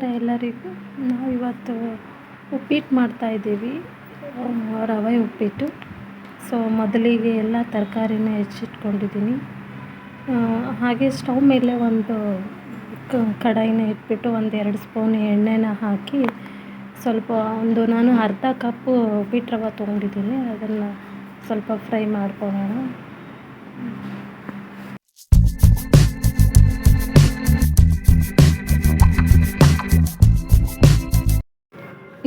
ನಮಸ್ಕಾರ ಎಲ್ಲರಿಗೂ ನಾವು ಇವತ್ತು ಉಪ್ಪಿಟ್ಟು ಮಾಡ್ತಾಯಿದ್ದೀವಿ ರವೆ ಉಪ್ಪಿಟ್ಟು. ಸೊ ಮೊದಲಿಗೆ ಎಲ್ಲ ತರಕಾರಿನ ಹೆಚ್ಚಿಟ್ಕೊಂಡಿದ್ದೀನಿ. ಹಾಗೆ ಸ್ಟವ್ ಮೇಲೆ ಒಂದು ಕಡಾಯಿನ ಇಟ್ಬಿಟ್ಟು ಒಂದು ಎರಡು ಸ್ಪೂನ್ ಎಣ್ಣೆನ ಹಾಕಿ ಸ್ವಲ್ಪ ಒಂದು ನಾನು ಅರ್ಧ ಕಪ್ಪು ಉಪ್ಪಿಟ್ಟು ರವೆ ತೊಗೊಂಡಿದ್ದೀನಿ. ಅದನ್ನು ಸ್ವಲ್ಪ ಫ್ರೈ ಮಾಡ್ಕೊಳ್ಳೋಣ.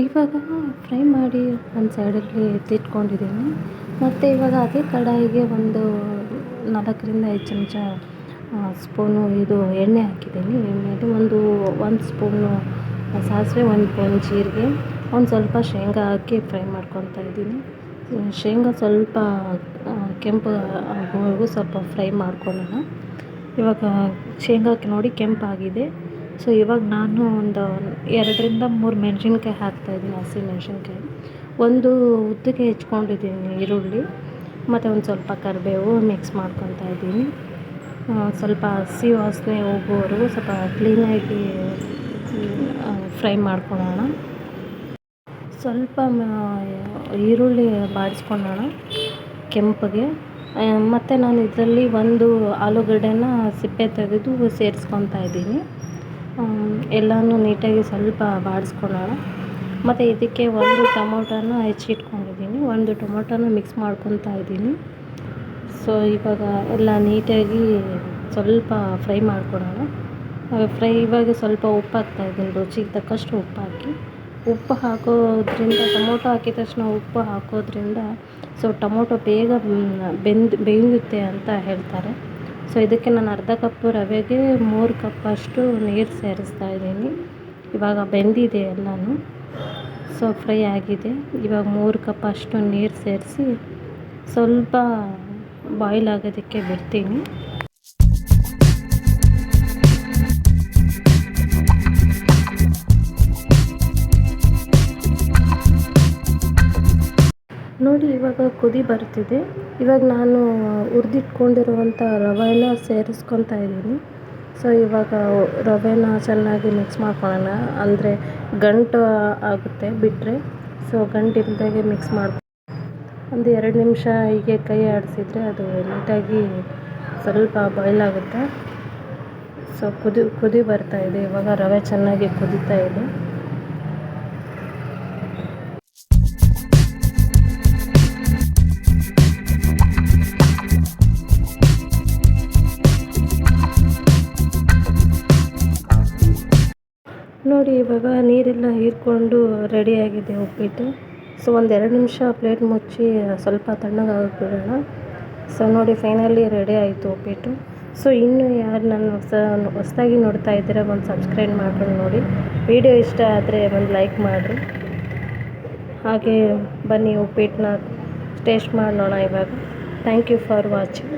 ಇವಾಗ ಫ್ರೈ ಮಾಡಿ ಒಂದು ಸೈಡಲ್ಲಿ ಎತ್ತಿಟ್ಕೊಂಡಿದ್ದೀನಿ. ಮತ್ತು ಇವಾಗ ಅದೇ ಕಡಾಯಿಗೆ ಒಂದು ನಾಲ್ಕರಿಂದ ಐದು ಚಮಚ ಸ್ಪೂನು ಇದು ಎಣ್ಣೆ ಹಾಕಿದ್ದೀನಿ. ಎಣ್ಣೆದು ಒಂದು ಒಂದು ಸ್ಪೂನು ಸಾಸಿವೆ, ಒಂದು ಸ್ಪೂನ್ ಜೀರಿಗೆ, ಒಂದು ಸ್ವಲ್ಪ ಶೇಂಗಾ ಹಾಕಿ ಫ್ರೈ ಮಾಡ್ಕೊತಾ ಇದ್ದೀನಿ. ಶೇಂಗಾ ಸ್ವಲ್ಪ ಕೆಂಪು ಆಗೋವರೆಗೂ ಸ್ವಲ್ಪ ಫ್ರೈ ಮಾಡ್ಕೊಳ್ಳೋಣ. ಇವಾಗ ಶೇಂಗಾಕ್ಕೆ ನೋಡಿ ಕೆಂಪಾಗಿದೆ. ಸೊ ಇವಾಗ ನಾನು ಒಂದು ಎರಡರಿಂದ ಮೂರು ಮೆಣಸಿನ್ಕಾಯಿ ಹಾಕ್ತಾಯಿದ್ದೀನಿ ಹಸಿಮೆಣ್ಸಿನ್ಕಾಯಿ ಒಂದು ಉದ್ದಕ್ಕೆ ಹೆಚ್ಕೊಂಡಿದ್ದೀನಿ ಈರುಳ್ಳಿ, ಮತ್ತು ಒಂದು ಸ್ವಲ್ಪ ಕರಿಬೇವು ಮಿಕ್ಸ್ ಮಾಡ್ಕೊತಾ ಇದ್ದೀನಿ. ಸ್ವಲ್ಪ ಹಸಿ ವಾಸನೆ ಹೋಗುವವರೆಗೂ ಸ್ವಲ್ಪ ಕ್ಲೀನಾಗಿ ಫ್ರೈ ಮಾಡ್ಕೊಳ್ಳೋಣ. ಸ್ವಲ್ಪ ಈರುಳ್ಳಿ ಬಾಡಿಸ್ಕೊಳ್ಳೋಣ ಕೆಂಪಗೆ. ಮತ್ತು ನಾನು ಇದರಲ್ಲಿ ಒಂದು ಆಲೂಗಡ್ಡೆನ ಸಿಪ್ಪೆ ತೆಗೆದು ಸೇರಿಸ್ಕೊತಾ ಇದ್ದೀನಿ. ಎಲ್ಲನೂ ನೀಟಾಗಿ ಸ್ವಲ್ಪ ಬಾಡಿಸ್ಕೊಳ್ಳೋಣ. ಮತ್ತು ಇದಕ್ಕೆ ಒಂದು ಟೊಮೊಟೊನ ಹೆಚ್ಚಿಟ್ಕೊಂಡಿದ್ದೀನಿ. ಒಂದು ಟೊಮೊಟೊನ ಮಿಕ್ಸ್ ಮಾಡ್ಕೊತಾ ಇದ್ದೀನಿ. ಸೊ ಇವಾಗ ಎಲ್ಲ ನೀಟಾಗಿ ಸ್ವಲ್ಪ ಫ್ರೈ ಮಾಡ್ಕೊಳ್ಳೋಣ ಫ್ರೈ ಇವಾಗ ಸ್ವಲ್ಪ ಉಪ್ಪು ಹಾಕ್ತಾಯಿದ್ದೀನಿ ರುಚಿಗೆ ತಕ್ಕಷ್ಟು ಉಪ್ಪು ಹಾಕಿ ಉಪ್ಪು ಹಾಕೋದ್ರಿಂದ, ಟೊಮೊಟೊ ಹಾಕಿದ ತಕ್ಷಣ ಉಪ್ಪು ಹಾಕೋದ್ರಿಂದ ಸೊ ಟೊಮೊಟೊ ಬೇಗ ಬೆಂದು ಬೇಯುತ್ತೆ ಅಂತ ಹೇಳ್ತಾರೆ. ಸೊ ಇದಕ್ಕೆ ನಾನು ಅರ್ಧ ಕಪ್ಪು ರವೆಗೆ ಮೂರು ಕಪ್ಪಷ್ಟು ನೀರು ಸೇರಿಸ್ತಾ ಇದ್ದೀನಿ. ಇವಾಗ ಬೆಂದಿದೆ ಎಲ್ಲನೂ. ಸೊ ಫ್ರೈ ಆಗಿದೆ. ಇವಾಗ ಮೂರು ಕಪ್ ಅಷ್ಟು ನೀರು ಸೇರಿಸಿ ಸ್ವಲ್ಪ ಬಾಯ್ಲ್ ಆಗೋದಕ್ಕೆ ಬಿಡ್ತೀನಿ. ನೋಡಿ ಇವಾಗ ಕುದಿ ಬರ್ತಿದೆ. ಇವಾಗ ನಾನು ಹುರಿದಿಟ್ಕೊಂಡಿರುವಂಥ ರವೆನ ಸೇರಿಸ್ಕೊತಾ ಇದ್ದೀನಿ. ಸೊ ಇವಾಗ ರವೆನ ಚೆನ್ನಾಗಿ ಮಿಕ್ಸ್ ಮಾಡ್ಕೊಳ್ಳೋಣ. ಅಂದರೆ ಗಂಟು ಆಗುತ್ತೆ ಬಿಟ್ಟರೆ ಸೊ ಗಂಟು ಇಲ್ದಾಗೆ ಮಿಕ್ಸ್ ಮಾಡಿ ಒಂದು ಎರಡು ನಿಮಿಷ ಹೀಗೆ ಕೈ ಆಡಿಸಿದರೆ ಅದು ನೀಟಾಗಿ ಸ್ವಲ್ಪ ಬಾಯ್ಲ್ ಆಗುತ್ತೆ. ಸೊ ಕುದಿ ಕುದಿ ಬರ್ತಾಯಿದೆ ಇವಾಗ ರವೆ ಚೆನ್ನಾಗಿ ಕುದೀತಾ ಇದೆ. ನೋಡಿ, ಇವಾಗ ನೀರೆಲ್ಲ ಹೀರಿಕೊಂಡು ರೆಡಿಯಾಗಿದೆ ಉಪ್ಪಿಟ್ಟು. ಸೊ ಒಂದು ಎರಡು ನಿಮಿಷ ಪ್ಲೇಟ್ ಮುಚ್ಚಿ, ಸ್ವಲ್ಪ ತಣ್ಣಗಾಗಕ್ಕೆ ಸೊ ನೋಡಿ ಫೈನಲಿ ರೆಡಿ ಆಯಿತು ಉಪ್ಪಿಟ್ಟು. ಸೊ ಇನ್ನು ಯಾರು ನನ್ನ ಹೊಸ ಹೊಸದಾಗಿ ನೋಡ್ತಾ ಇದ್ದೀರ, ಒಂದು ಸಬ್ಸ್ಕ್ರೈಬ್ ಮಾಡ್ಕೊಂಡು ನೋಡಿ. ವಿಡಿಯೋ ಇಷ್ಟ ಆದರೆ ಒಂದು ಲೈಕ್ ಮಾಡಿರಿ. ಹಾಗೆ ಬನ್ನಿ ಉಪ್ಪಿಟ್ಟನ್ನ ಟೇಸ್ಟ್ ಮಾಡೋಣ ಇವಾಗ. Thank you for watching